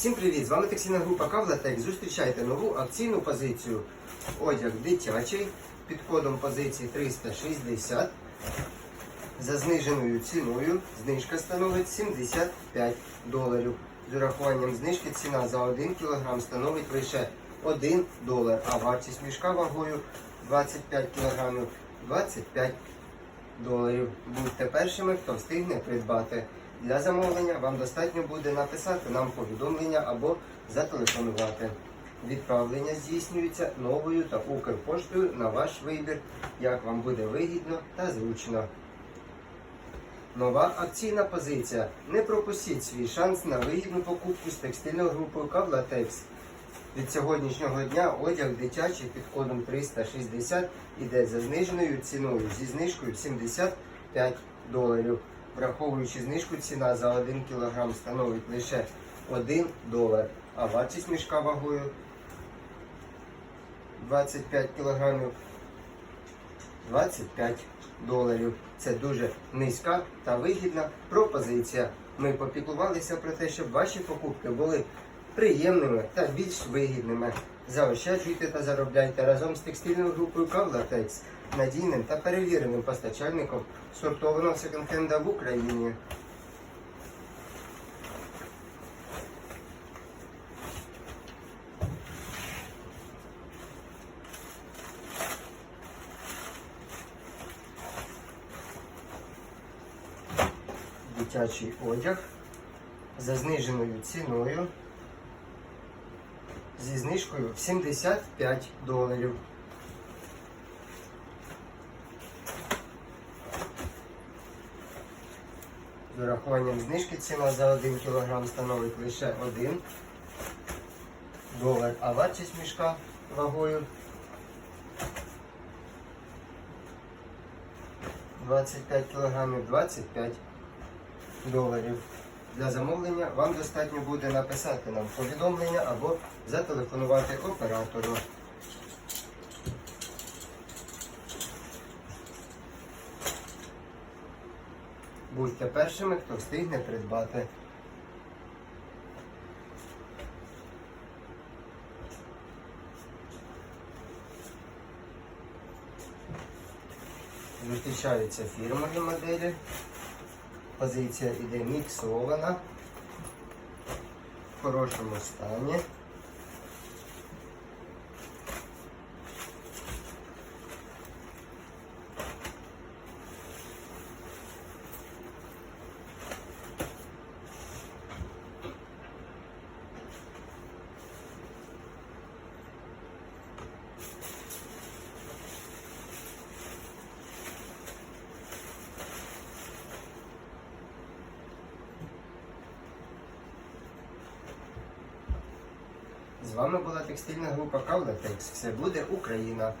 Всім привіт! З вами текстильна група Кавлатек. Зустрічайте нову акційну позицію. Одяг дитячий під кодом позиції 360 за зниженою ціною. Знижка становить 75 доларів. З урахуванням знижки ціна за 1 кг становить лише 1 долар, а вартість мішка вагою 25 кг 25 доларів. Будьте першими, хто встигне придбати. Для замовлення вам достатньо буде написати нам повідомлення або зателефонувати. Відправлення здійснюється новою та Укрпоштою на ваш вибір, як вам буде вигідно та зручно. Нова акційна позиція. Не пропустіть свій шанс на вигідну покупку з текстильною групою Кавлатекс. Від сьогоднішнього дня одяг дитячий під кодом 360 іде за зниженою ціною зі знижкою 75 доларів. Враховуючи знижку, ціна за 1 кг становить лише 1 долар, а вартість мішка вагою 25 кг 25 доларів. Це дуже низька та вигідна пропозиція. Ми попіклувалися про те, щоб ваші покупки були приємними та більш вигідними. Заощаджуйте та заробляйте разом з текстильною групою Кавлатекс, надійним та перевіреним постачальником сортованого секонд-хенда в Україні. Дитячий одяг за зниженою ціною зі знижкою 75 доларів. З урахуванням знижки ціна за 1 кг становить лише 1 долар, а вартість мішка вагою 25 кг 25 доларів. Для замовлення вам достатньо буде написати нам повідомлення або зателефонувати оператору. Будьте першими, хто встигне придбати. Зустрічаються фірмові моделі. Позиція іде міксована в хорошому стані. Вами була текстильна група Кавлатекс. Все буде Україна.